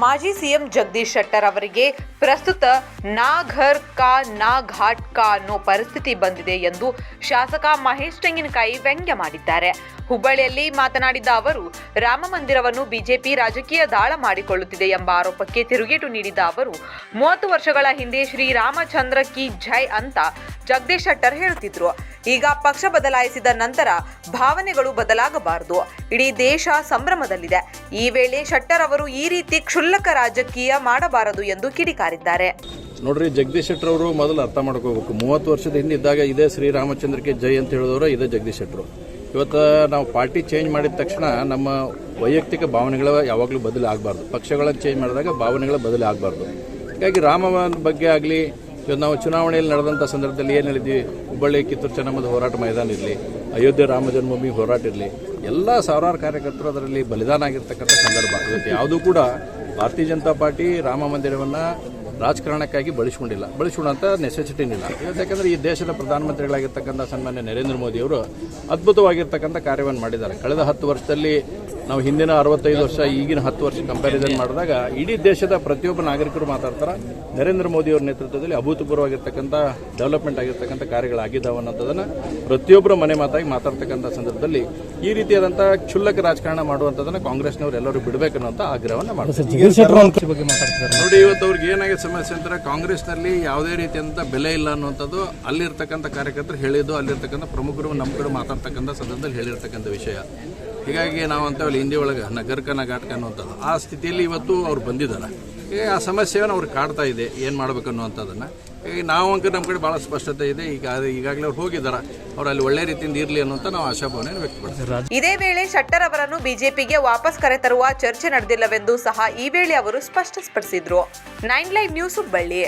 ಮಾಜಿ ಸಿಎಂ ಜಗದೀಶ್ ಶೆಟ್ಟರ್ ಅವರಿಗೆ ಪ್ರಸ್ತುತ ನಾ ಘರ್ ಕಾ ನಾ ಘಾಟ್ ಕಾ ಅನ್ನೋ ಪರಿಸ್ಥಿತಿ ಬಂದಿದೆ ಎಂದು ಶಾಸಕ ಮಹೇಶ್ ತೆಂಗಿನಕಾಯಿ ವ್ಯಂಗ್ಯ ಮಾಡಿದ್ದಾರೆ. ಹುಬ್ಬಳ್ಳಿಯಲ್ಲಿ ಮಾತನಾಡಿದ ಅವರು, ರಾಮ ಮಂದಿರವನ್ನು ಬಿಜೆಪಿ ರಾಜಕೀಯ ದಾಳ ಮಾಡಿಕೊಳ್ಳುತ್ತಿದೆ ಎಂಬ ಆರೋಪಕ್ಕೆ ತಿರುಗೇಟು ನೀಡಿದ ಅವರು, ಮೂವತ್ತು ವರ್ಷಗಳ ಹಿಂದೆ ಶ್ರೀರಾಮಚಂದ್ರ ಕಿ ಜೈ ಅಂತ ಜಗದೀಶ್ ಶೆಟ್ಟರ್ ಹೇಳುತ್ತಿದ್ರು ಈಗ ಪಕ್ಷ ಬದಲಾಯಿಸಿದ ನಂತರ ಭಾವನೆಗಳು ಬದಲಾಗಬಾರದು. ಇಡೀ ದೇಶ ಸಂಭ್ರಮದಲ್ಲಿದೆ. ಈ ವೇಳೆ ಶೆಟ್ಟರ್ ಅವರು ಈ ರೀತಿ ಕ್ಷುಲ್ಲಕ ರಾಜಕೀಯ ಮಾಡಬಾರದು ಎಂದು ಕಿಡಿಕಾರಿದ್ದಾರೆ. ನೋಡ್ರಿ, ಜಗದೀಶ್ ಶೆಟ್ಟರ್ ಅವರು ಮೊದಲು ಅರ್ಥ ಮಾಡ್ಕೋಬೇಕು. ಮೂವತ್ತು ವರ್ಷದ ಹಿಂದೆ ಇದ್ದಾಗ ಇದೇ ಶ್ರೀರಾಮಚಂದ್ರಕ್ಕೆ ಜೈ ಅಂತ ಹೇಳಿದವರು ಇದೇ ಜಗದೀಶ್ ಶೆಟ್ಟರು. ಇವತ್ತು ನಾವು ಪಾರ್ಟಿ ಚೇಂಜ್ ಮಾಡಿದ ತಕ್ಷಣ ನಮ್ಮ ವೈಯಕ್ತಿಕ ಭಾವನೆಗಳ ಯಾವಾಗಲೂ ಬದಲು ಆಗಬಾರ್ದು. ಪಕ್ಷಗಳನ್ನು ಚೇಂಜ್ ಮಾಡಿದಾಗ ಭಾವನೆಗಳ ಬದಲು ಆಗಬಾರ್ದು. ಹೀಗಾಗಿ ರಾಮನ ಬಗ್ಗೆ ಆಗಲಿ, ಇವತ್ತು ನಾವು ಚುನಾವಣೆಯಲ್ಲಿ ನಡೆದಂಥ ಸಂದರ್ಭದಲ್ಲಿ ಏನು ಹೇಳಿದ್ವಿ? ಹುಬ್ಬಳ್ಳಿ ಕಿತ್ತೂರು ಚೆನ್ನಮ್ಮದ ಹೋರಾಟ ಮೈದಾನ ಇರಲಿ, ಅಯೋಧ್ಯೆ ರಾಮ ಜನ್ಮಭೂಮಿ ಹೋರಾಟ ಇರಲಿ, ಎಲ್ಲ ಸಾವಿರಾರು ಕಾರ್ಯಕರ್ತರು ಅದರಲ್ಲಿ ಬಲಿದಾನ ಆಗಿರ್ತಕ್ಕಂಥ ಸಂದರ್ಭ. ಇವತ್ತು ಯಾವುದೂ ಕೂಡ ಭಾರತೀಯ ಜನತಾ ಪಾರ್ಟಿ ರಾಮ ಮಂದಿರವನ್ನು ರಾಜಕಾರಣಕ್ಕಾಗಿ ಬಳಸ್ಕೊಂಡಿಲ್ಲ. ಬಳಸ್ಕೊಳ್ಳೋಂಥ ನೆಸೆಸಿಟಿನಿಲ್ಲ ಯಾಕಂದರೆ ಈ ದೇಶದ ಪ್ರಧಾನಮಂತ್ರಿಗಳಾಗಿರ್ತಕ್ಕಂಥ ಸನ್ಮಾನ್ಯ ನರೇಂದ್ರ ಮೋದಿಯವರು ಅದ್ಭುತವಾಗಿರ್ತಕ್ಕಂಥ ಕಾರ್ಯವನ್ನು ಮಾಡಿದ್ದಾರೆ. ಕಳೆದ ಹತ್ತು ವರ್ಷದಲ್ಲಿ ನಾವು ಹಿಂದಿನ ಅರವತ್ತೈದು ವರ್ಷ ಈಗಿನ ಹತ್ತು ವರ್ಷ ಕಂಪ್ಯಾರಿಸನ್ ಮಾಡಿದಾಗ ಇಡೀ ದೇಶದ ಪ್ರತಿಯೊಬ್ಬ ನಾಗರಿಕರು ಮಾತಾಡ್ತಾರೆ ನರೇಂದ್ರ ಮೋದಿ ಅವರ ನೇತೃತ್ವದಲ್ಲಿ ಅಭೂತಪೂರ್ವವಾಗಿರ್ತಕ್ಕಂಥ ಡೆವಲಪ್ಮೆಂಟ್ ಆಗಿರ್ತಕ್ಕಂಥ ಕಾರ್ಯಗಳಾಗಿದ್ದಾವೆ ಅನ್ನೋದನ್ನು ಪ್ರತಿಯೊಬ್ಬರ ಮನೆ ಮಾತಾಗಿ ಮಾತಾಡ್ತಕ್ಕಂಥ ಸಂದರ್ಭದಲ್ಲಿ ಈ ರೀತಿಯಾದಂಥ ಕ್ಷುಲ್ಲಕ ರಾಜಕಾರಣ ಮಾಡುವಂಥದ್ದನ್ನು ಕಾಂಗ್ರೆಸ್ನವರು ಎಲ್ಲರೂ ಬಿಡಬೇಕು ಅನ್ನೋಂಥ ಆಗ್ರಹವನ್ನು ಮಾಡ್ತಾರೆ. ಜಗದೀಶ್ ಬಗ್ಗೆ ಮಾತಾಡ್ತಿದ್ದಾರೆ. ನೋಡಿ ಇವತ್ತು ಅವ್ರಿಗೆ ಏನಾಗಿದೆ ಸಮಸ್ಯೆ ಅಂದ್ರೆ ಕಾಂಗ್ರೆಸ್ನಲ್ಲಿ ಯಾವುದೇ ರೀತಿಯಂತ ಬೆಲೆ ಇಲ್ಲ ಅನ್ನುವಂಥದ್ದು ಅಲ್ಲಿರ್ತಕ್ಕಂಥ ಕಾರ್ಯಕರ್ತರು ಹೇಳಿದ್ದು ಅಲ್ಲಿರ್ತಕ್ಕಂಥ ಪ್ರಮುಖರು ನಮ್ಮ ಕಡೆ ಮಾತಾಡ್ತಕ್ಕಂಥ ಸಂದರ್ಭದಲ್ಲಿ ಹೇಳಿರ್ತಕ್ಕಂಥ ವಿಷಯ. ಹೀಗಾಗಿ ನಾವು ಅಂತೇವಲ್ಲ ಹಿಂದಿ ಒಳಗೆ ನಗರ್ಕ ನಗಾಟಕ ಅನ್ನುವಂಥದ್ದು. ಆ ಸ್ಥಿತಿಯಲ್ಲಿ ಇವತ್ತು ಅವ್ರು ಬಂದಿದ್ದಾರೆ. ಹೀಗಾಗಿ ಆ ಸಮಸ್ಯೆಯನ್ನು ಅವ್ರು ಕಾಡ್ತಾ ಇದೆ, ಏನು ಮಾಡ್ಬೇಕು ಅನ್ನುವಂಥದ್ದನ್ನು. ಹೀಗಾಗಿ ನಾವು ಅಂಕ ನಮ್ಮ ಕಡೆ ಭಾಳ ಸ್ಪಷ್ಟತೆ ಇದೆ. ಈಗ ಈಗಾಗಲೇ ಅವ್ರು ಹೋಗಿದ್ದಾರೆ. ಅವ್ರು ಅಲ್ಲಿ ಒಳ್ಳೆ ರೀತಿಯಿಂದ ಇರಲಿ ಅನ್ನುವಂಥ ನಾವು ಆಶಾಭಾವನೆ ವ್ಯಕ್ತಪಡಿಸ್ತೀವಿ ಇದೇ ವೇಳೆ ಶೆಟ್ಟರ್ ಅವರನ್ನು ಬಿಜೆಪಿಗೆ ವಾಪಸ್ ಕರೆತರುವ ಚರ್ಚೆ ನಡೆದಿಲ್ಲವೆಂದು ಸಹ ಈ ವೇಳೆ ಅವರು ಸ್ಪಷ್ಟಪಡಿಸಿದ್ರು. Nine live news Hubballi.